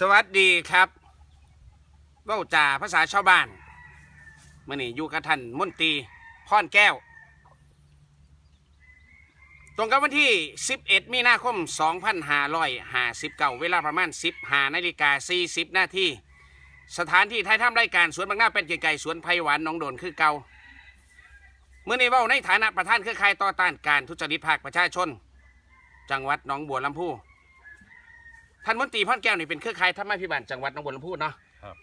สวัสดีครับเว้าจ่าภาษาชาวบ้านมื่อนี้อยู่กับท่านมนตรีพรแก้ว ตรงกับวันที่ 11 มีนาคม 2559 เวลาประมาณ 15นาฬิกา 40 นาทีสถานที่ไทยทำรายการสวนบางหน้าเป็นไก่สวนไผ่หวานน้องโดนคือเก่าเมื่อนี้เว้าในฐานะประธานเครือข่ายต่อต้านการทุจริตภาคประชาชน จังหวัดหนองบัวลำพู ท่านมนตรีพ่อนแก้วนี่เป็นเครือข่ายธรรมาภิบาลจังหวัดหนองบัวลำพูเนาะครับ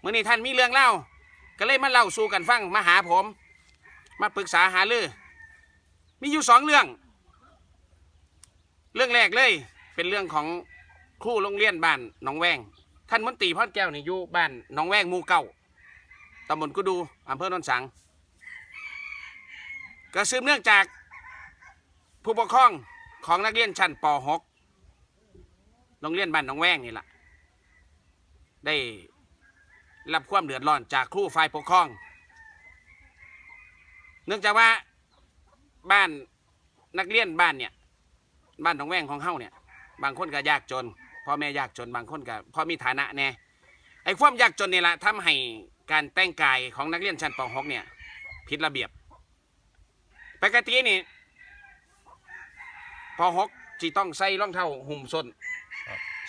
เมื่อนี้ท่านมีเรื่องเล่า ก็เลยมาเล่าสู่กันฟังมาหาผม มาปรึกษาหารือมีอยู่สองเรื่อง เรื่องแรกเลย เป็นเรื่องของครูโรงเรียนบ้านหนองแวงท่านมนตรีพ่อนแก้วนี่อยู่บ้านหนองแวงหมู่เก้าตำบลกุดูอำเภอโนนสังก็สืบเนื่องจากผู้ปกครองของนักเรียนชั้นป .6 โรงเรียนบ้านหนองแวงนี่แหละได้รับความเดือดร้อนจากครูฝ่ายปกครอง เนื่องจากว่าบ้านนักเรียนบ้านเนี่ย บ้านหนองแวงของเฮาเนี่ย บางคนก็ยากจนพ่อแม่ยากจนบางคนก็พ่อมีฐานะแน่ไอ้ความยากจนนี่แหละทำให้การแต่งกายของนักเรียนชั้นป .6 เนี่ยผิดระเบียบปกตินี่ป .6 จีต้องใส่รองเท้าหุ้มส้น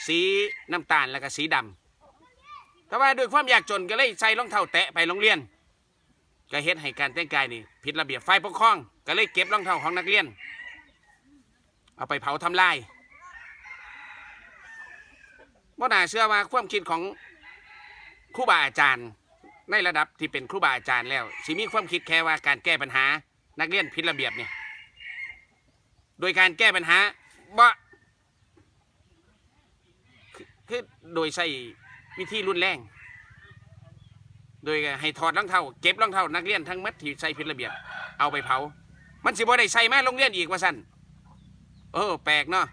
สีน้ำตาลแล้วก็สีดำแต่ว่าด้วยความอยากจนก็เลยใส่รองเท้าแตะไปโรงเรียน ก็เฮ็ดให้การแต่งกายนี่ผิดระเบียบฝ่ายปกครอง ก็เลยเก็บรองเท้าของนักเรียน เอาไปเผาทำลายว่าน่าเชื่อว่าความคิดของครูบาอาจารย์ ในระดับที่เป็นครูบาอาจารย์แล้วสิมีความคิดแค่ว่าการแก้ปัญหานักเรียนผิดระเบียบเนี่ยโดยการแก้ปัญหาบ่ คือโดยใช้วิธีรุนแรง โดยให้ถอดรองเท้าเก็บรองเท้านักเรียนทั้งมัดที่ใส่ผิดระเบียบ เอาไปเผา มันสิบ่ได้ใส่มาโรงเรียนอีกว่าสั่นเออแปลกเนาะ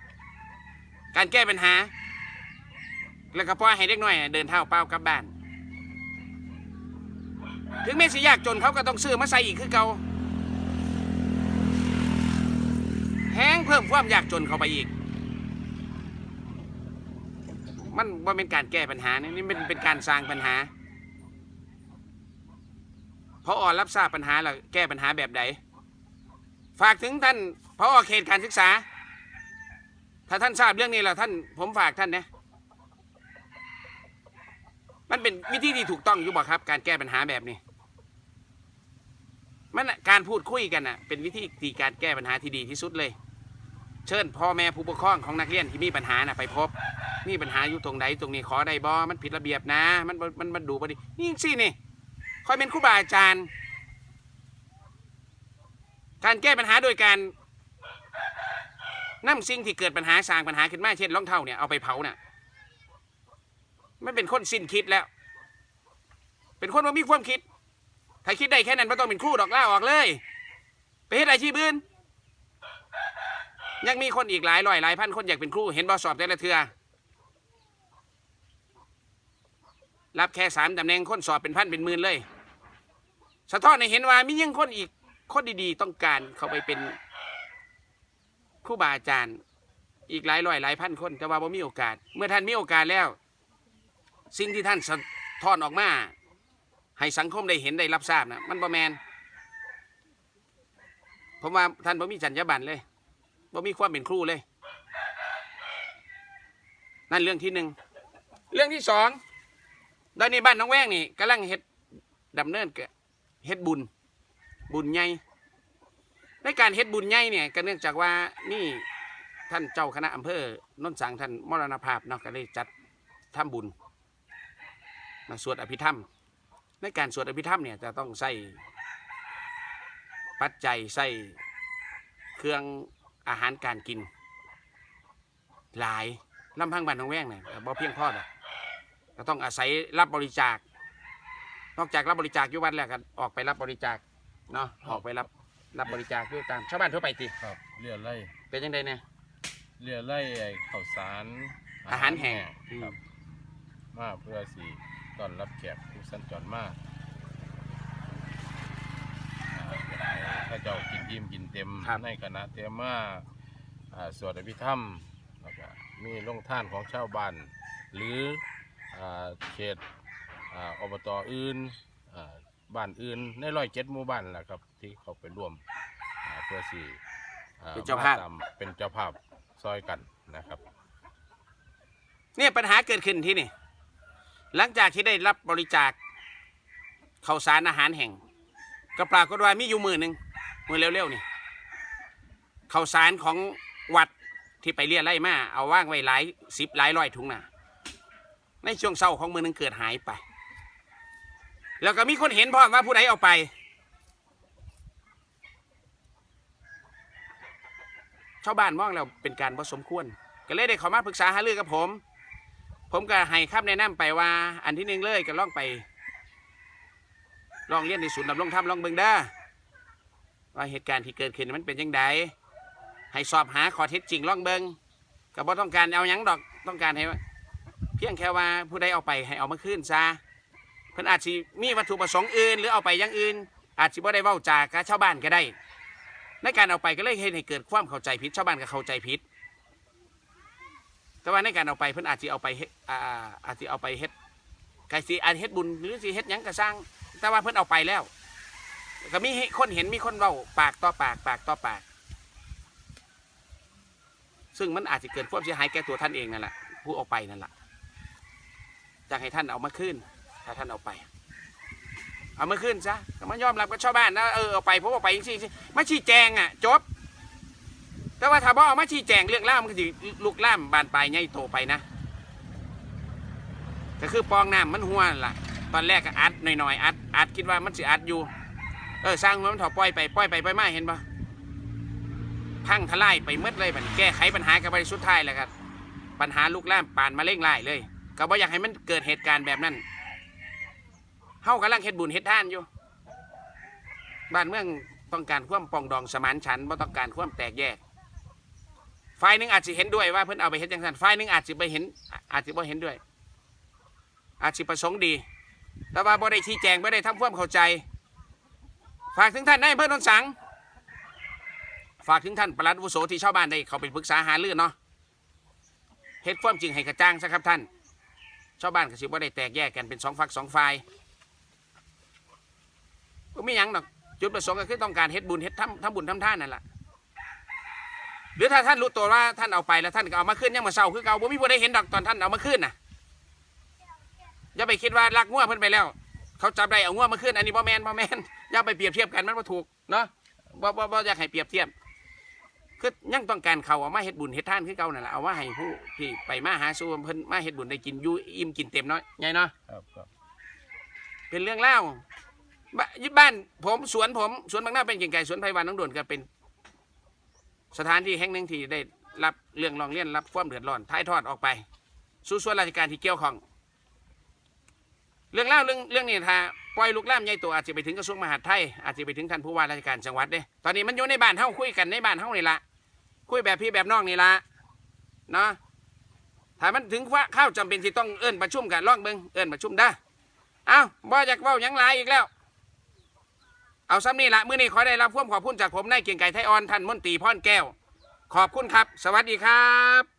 การแก้ปัญหา แล้วก็ปล่อยให้เด็กน้อยเดินเท้าเปล่ากลับบ้าน ถึงแม้สิยากจนเขาก็ต้องซื้อมาใส่อีกคือเก่าแห้งเพิ่มความยากจนเข้าไปอีก มันว่าเป็นการแก้ปัญหานี่นี่เป็นเป็นการสร้างปัญหาพออรับทราบปัญหาแล้วแก้ปัญหาแบบใดฝากถึงท่านพอเขตการศึกษา ถ้าท่านทราบเรื่องนี้แล้วท่านผมฝากท่านนะมันเป็นวิธีที่ถูกต้องอยู่บ่ครับ การแก้ปัญหาแบบนี้มันการพูดคุยกันน่ะ เป็นวิธีที่การแก้ปัญหาที่ดีที่สุดเลย เชิญพ่อแม่ผู้ปกครองของนักเรียนที่มีปัญหาน่ะไปพบ มีปัญหาอยู่ตรงไหนตรงนี้ขอได้บ่มันผิดระเบียบนะ มันบ่มันมันดูบ่ดีนี่สินี่คอยเป็นครูบาอาจารย์ การแก้ปัญหาโดยการนำสิ่งที่เกิดปัญหาสร้างปัญหาขึ้นมาเช่นรองเท้าเนี่ยเอาไปเผาน่ะมันเป็นคนสิ้นคิดแล้ว เป็นคนว่ามีความคิด ถ้าคิดได้แค่นั้นไม่ต้องเป็นครู่ดอกล่าออกเลย ไปเฮ็ดอาชีพอื่น ยังมีคนอีกหลายร้อยหลายพันคนอยากเป็นครูเห็นบอสอบแต่ละเทือรับแค่สามตำแหน่งคนสอบเป็นพันเป็นหมื่นเลย สะท้อนให้เห็นว่ามียังคนอีกคนดีๆ ต้องการเข้าไปเป็นครูบาอาจารย์อีกหลายร้อยหลายพันคนแต่ว่าบ่มีโอกาส เมื่อท่านมีโอกาสแล้ว สิ่งที่ท่านสะท้อนออกมา ให้สังคมได้เห็นได้รับทราบนะมันบ่แมนผมว่าท่านบ่มีจรรยาบรรณเลย บ่มีความเป็นครูเลย นั่นเรื่องที่หนึ่งเรื่องที่สองตอนนี้บ้านน้องแว้งนี่กำลังเฮ็ดดำเนินเกนเฮ็ดบุญ บุญใหญ่ในการเฮ็ดบุญใหญ่เนี่ยก็เนื่องจากว่านี่ท่านเจ้าคณะอำเภอนนสังท่านมรณภาพเนาะก็เลยจัดทำบุญมาสวดอภิธรรม ในการสวดอภิธรรมเนี่ยจะต้องใส่ปัจจัยใส่เครื่อง อาหารการกิน หลายลำพังบ้านน้องแว้งเนี่ยก็บ่เพียงพอดอกก็ต้องอาศัยรับบริจาค นอกจากรับบริจาคอยู่วัดแล้วก็ออกไปรับบริจาคเนาะออกไปรับรับบริจาคอยู่ตามชาวบ้านทั่วไปติครับเรียไล่เป็นยังไงเนี่ยเรียไล่ไอ้ข้าวสารอาหารแห้งครับ มาเพื่อสีต้อนรับแขกผู้สัญจรมา อ่าให้ข้าเจ้ากินอิ่มกินเต็มครับ ในคณะเตรียมมาอ่าสวดอภิธรรมแล้วก็มีลงท่านของชาวบ้านหรืออ่าเขตอ่าอบตอื่นอ่าบ้านอื่นในร้อยเจ็ดหมู่บ้านแหละครับที่เขาไปร่วมอ่าเพื่อสี่อ่เป็นเจ้าภาพ มตมเป็นเจ้าภาพซอยกันนะครับ เนี่ยปัญหาเกิดขึ้นที่นี่ หลังจากที่ได้รับบริจาคข้าวสารอาหารแห่ง ก็ปรากฏว่ามีอยู่มือหนึ่งมือเร็วๆนี่ข้าวสารของวัดที่ไปเรียไล่มาเอาว่างไว้หลายสิบหลายร้อยถุงน่ะ ในช่วงเศร้าของมือหนึงเกิดหายไป แล้วก็มีคนเห็นพร้อว่าผู้ใดเอาไป ชาวบ้านมองแล้วเป็นการผสมควร ก็เลยได้ขามาปรึกษาหารือกับผม ผมก็ให้คำแนะนำไปว่า อันที่หนึ่งเลยก็ลองไป ลองเรียนในศูนย์ดำรงธรรมลองเบิ่งเด้อว่าเหตุการณ์ที่เกิดขึ้นมันเป็นยังไงให้สอบหาข้อเท็จจริงลองเบิ่งก็บ่ต้องการเอาหยังดอกต้องการให้เพียงแค่ว่าผู้ใดเอาไปให้เอามาคืนซะเพิ่นอาจสิมีวัตถุประสงค์อื่น หรือเอาไปอย่างอื่น อาจสิบ่ได้เว้าจากับชาวบ้านก็ได้ ในการเอาไปก็เลยเฮ็ดให้เกิดความเข้าใจผิดชาวบ้านก็เข้าใจผิด แต่ว่าในการเอาไปเพิ่นอาจจะเอาไปเฮ็ดอ่าอาจจะเอาไปเฮ็ดไก่สีอาจเฮ็ดบุญหรือสิเฮ็ดหยังก็สร้าง แต่ว่าเพิ่นเอาไปแล้ว ก็มีคนเห็นมีคนเว้าปากต่อปากปากต่อปาก ซึ่งมันอาจจะเกิดความเสียหายแก่ตัวท่านเองนั่นแหละผู้เอาไปนั่นแหละอยากให้ท่านเอามาคืนถ้าท่านเอาไป เอามาคืนซะก็มายอมรับกับชาวบ้านนะเออเอาไปผมเอาไปจริงๆมาชี้แจงอะจบ แต่ว่าถ้าบ่เอามาชี้แจงเรื่องล่าวมันก็สิลุกล่ามบานปลายใหญ่โตไปนะก็คือปองน้ำมันหัวนั่นล่ะ ตอนแรกก็อัดหน่อยๆอัดอัดคิดว่ามันสิอัดอยู่ เออสร้างมันถอปล่อยไปปล่อยไปปล่อยมาเห็นปะพังทลายไปมืดเลยบันแก้ไขปัญหากันไปสุดท้ายแหละครับปัญหาลุกล่ามปานมาเร่งไล่เลยก็บ่อยากให้มันเกิดเหตุการณ์แบบนั้นเฮากำลังเฮ็ดบุญเฮ็ดท่านอยู่ บ้านเมืองต้องการความปองดองสมานฉันบ่ต้องการความแตกแยกฝ่ายหนึ่งอาจจะเห็นด้วยว่าเพิ่นเอาไปเฮ็ดจังซั่นฝ่ายหนึ่งอาจจะไปเห็นอาจจะบ่เห็นด้วย อาจจะประสงค์ดี แต่ว่าบ่ได้ชี้แจงบ่ได้ทำความเข้าใจ ฝากถึงท่านนายอำเภอโนนสัง ฝากถึงท่านปลัดอาวุโสที่ชาวบ้านได้เขาไปปรึกษาหารือเนาะเฮ็ดความจริงให้กระจ่างซะครับท่าน ชาวบ้านก็สิบ่ได้แตกแยกกันเป็นสองฝักสองฝ่ายบ่มีหยังดอกจุดประสงค์ก็คือต้องการเฮ็ดบุญเฮ็ดทำทำบุญทำท่านนั่นแหละหรือถ้าท่านรู้ตัวว่าท่านเอาไปแล้วท่านก็เอามาขึ้นยังมาเศร้าคือเก่าบ่มีผู้ใดเห็นดอกตอนท่านเอามาขึ้นน่ะ อย่าไปคิดว่าลักงัวเพิ่นไปแล้ว เขาจับได้เอางัวมาขึ้นอันนี้บ่แมนบ่แมนอย่าไปเปรียบเทียบกันมันบ่ถูกเนาะบ่บ่บ่อยากให้เปรียบเทียบคือยังต้องการเขาเอามาเฮ็ดบุญเฮ็ดทานคือเก่านั่นแหละเอาว่าให้ผู้ที่ไปมาหาสู่เพิ่นมาเฮ็ดบุญได้กินอยู่อิ่มกินเต็มเนาะใหญ่เนาะครับครับเป็นเรื่องเล่าบบ้านผมสวนผมสวนบางหน้าเป็นเก่งไก่สวนไผ่วานน้องโดวนก็เป็น สถานที่แห่งหนึ่งที่ได้รับเรื่องร้องเรียนรับความเดือดร้อนท้ายทอดออกไป สู่ส่วนราชการที่เกี่ยวข้อง เรื่องเล่าเรื่องเรื่องนี้ถ้าปล่อยลุกล่ามใหญ่ตัวอาจจะไปถึงกระทรวงมหาดไทยอาจจะไปถึงท่านผู้ว่าราชการจังหวัดเด้ตอนนี้มันอยู่ในบ้านเฮาคุยกันในบ้านเฮานี่ละคุยแบบพี่แบบน้องนี่ละเนาะถ้ามันถึงว่าข้าวจำเป็นที่ต้องเอิ้นประชุมกันล่องเบิงเอิ้นประชุมได้เอ้าบ่อยากเว้ายังหลายอีกแล้ว เอาซ้ำนี่ละมื้อนี้ขอได้รับความขอบคุณจากผมนายเกียงไก่ไทยออนท่านมนตรีพรแก้ว ขอบคุณครับ สวัสดีครับ